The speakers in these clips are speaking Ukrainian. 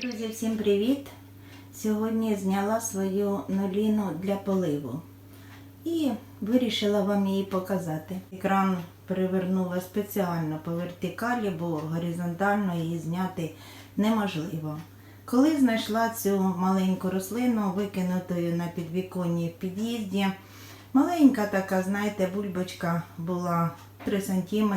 Друзі, всім привіт! Сьогодні зняла свою ноліну для поливу і вирішила вам її показати. Екран перевернула спеціально по вертикалі, бо горизонтально її зняти неможливо. Коли знайшла цю маленьку рослину, викинутою на підвіконні в під'їзді, маленька така, знаєте, бульбочка була 3 см,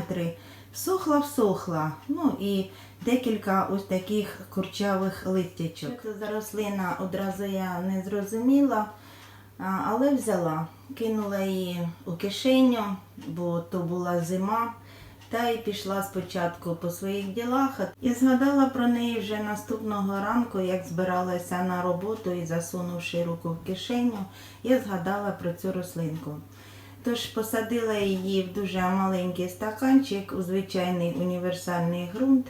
всохла-всохла. Ну і декілька ось таких курчавих листячок. Що це за рослина одразу я не зрозуміла, але взяла. Кинула її у кишеню, бо то була зима. Та й пішла спочатку по своїх ділах і згадала про неї вже наступного ранку, як збиралася на роботу і засунувши руку в кишеню, я згадала про цю рослинку. Тож посадила її в дуже маленький стаканчик у звичайний універсальний ґрунт,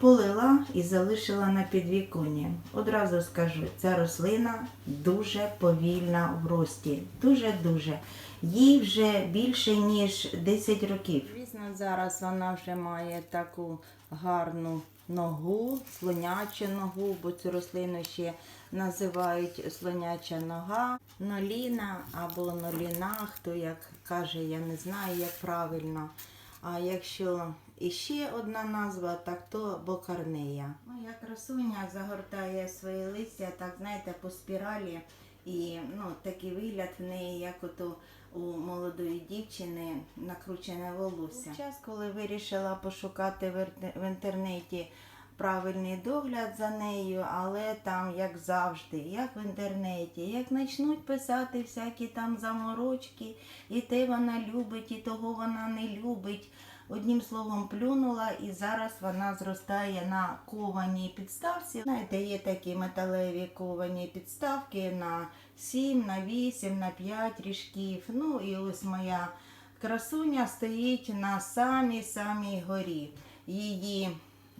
полила і залишила на підвіконні. Одразу скажу, ця рослина дуже повільна в рості. Дуже-дуже. Їй вже більше ніж 10 років. Зараз вона вже має таку гарну ногу, слонячу ногу, бо цю рослину ще називають слоняча нога, ноліна або ноліна, хто як каже, я не знаю, як правильно. А якщо іще одна назва, так то бокарнея. Моя красуня загортає свої листя, так знаєте, по спіралі. І ну, такий вигляд в неї, як ото у молодої дівчини накручене волосся. Час, коли вирішила пошукати в інтернеті правильний догляд за нею, але там, як завжди, як в інтернеті, як почнуть писати всякі там заморочки, і те вона любить, і того вона не любить. Одним словом, плюнула і зараз вона зростає на кованій підставці. Знаєте, є такі металеві ковані підставки на 7, на 8, на 5 ріжків. Ну і ось моя красуня стоїть на самій-самій горі. Її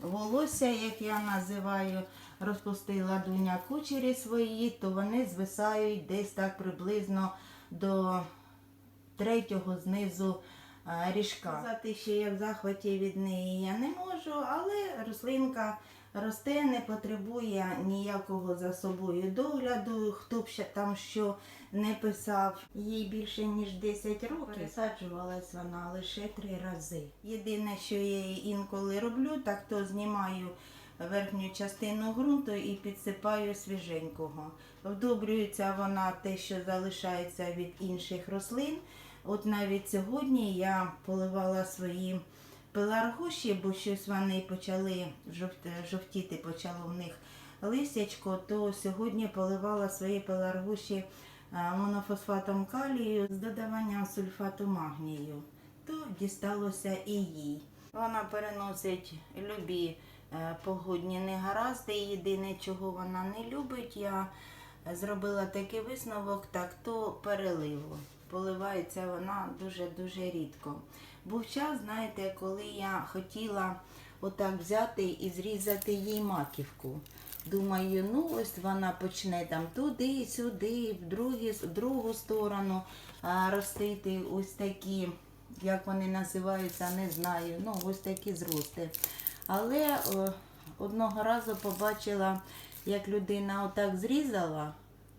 волосся, як я називаю, розпустила дуня кучері свої, то вони звисають десь так приблизно до третього знизу ріжка. Сказати, що я в захваті від неї я не можу, але рослинка росте, не потребує ніякого за собою догляду. Хто б ще там що не писав, їй більше ніж 10 років. Пересаджувалась вона лише три рази. Єдине, що я їй інколи роблю, так то знімаю верхню частину ґрунту і підсипаю свіженького. Вдобрюється вона те, що залишається від інших рослин. От навіть сьогодні я поливала свої пеларгоші, бо щось вони почали жовтіти, почало в них листячко, то сьогодні поливала свої пеларгоші а, монофосфатом калію з додаванням сульфату магнію. То дісталося і їй. Вона переносить любі е, погодні негаразди. Єдине, чого вона не любить, я зробила такий висновок, так то переливу. Поливається вона дуже-дуже рідко. Був час, знаєте, коли я хотіла отак взяти і зрізати їй маківку. Думаю, ну ось вона почне там туди, сюди, в, другі, в другу сторону а, ростити ось такі, як вони називаються, не знаю. Ну, ось такі зрости. Але о, одного разу побачила, як людина отак зрізала,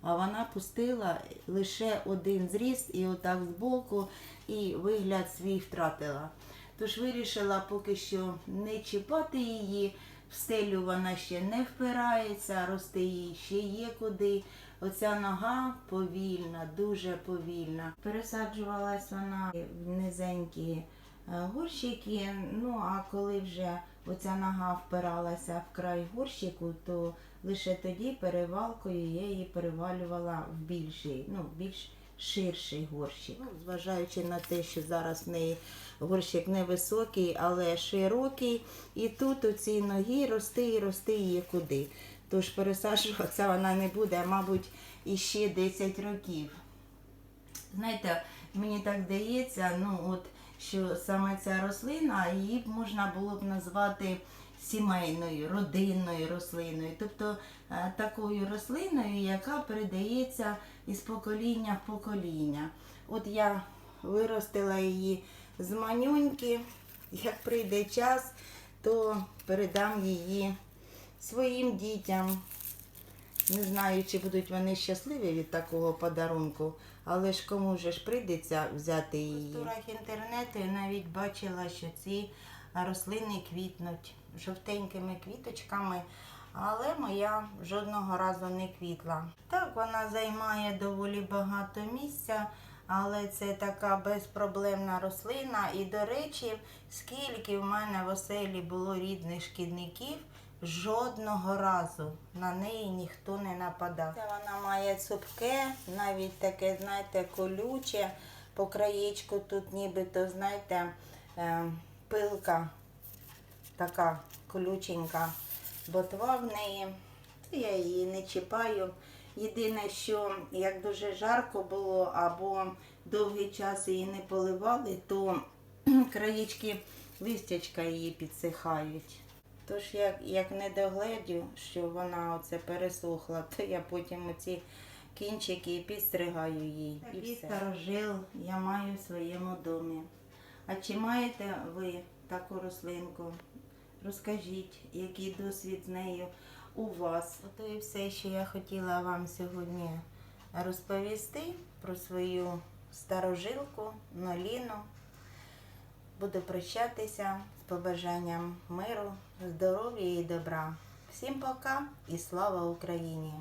а вона пустила лише один зріз і отак збоку, і вигляд свій втратила. Тож вирішила поки що не чіпати її, в стелю вона ще не впирається, рости їй ще є куди. Оця нога повільна, дуже повільна. Пересаджувалась вона в низенькі е, горщики. Ну а коли вже оця нога впиралася в край горщику, то лише тоді перевалкою я її перевалювала в більший, ну, більш ширший горщик. Ну, зважаючи на те, що зараз в неї горщик невисокий, але широкий. І тут у цій ногі рости і рости її куди. Тож пересаджуватися вона не буде, мабуть, іще 10 років. Знаєте, мені так здається, ну от що саме ця рослина, її б можна було б назвати сімейною, родинною рослиною, тобто е, такою рослиною, яка передається із покоління в покоління. От я виростила її з манюньки. Як прийде час, то передам її своїм дітям. Не знаю, чи будуть вони щасливі від такого подарунку, але ж кому же ж прийдеться взяти її. В турах інтернету я навіть бачила, що ці рослини квітнуть жовтенькими квіточками, але моя жодного разу не квітла. Так, вона займає доволі багато місця, але це така безпроблемна рослина. І, до речі, скільки в мене в оселі було рідних шкідників, жодного разу на неї ніхто не нападав. Вона має цупке, навіть таке, знаєте, колюче. По краєчку тут нібито, знаєте, е, пилка така колюченька ботва в неї. Я її не чіпаю. Єдине, що як дуже жарко було або довгий час її не поливали, то краєчки листячка її підсихають. Тож як, як не догледю, що вона оце пересохла, то я потім оці кінчики і підстригаю їй. Такий старожил я маю в своєму домі. А чи маєте ви таку рослинку? Розкажіть, який досвід з нею у вас. Ото і все, що я хотіла вам сьогодні розповісти про свою старожилку Ноліну. Буду прощатися з побажанням миру, здоров'я і добра. Всім пока і слава Україні!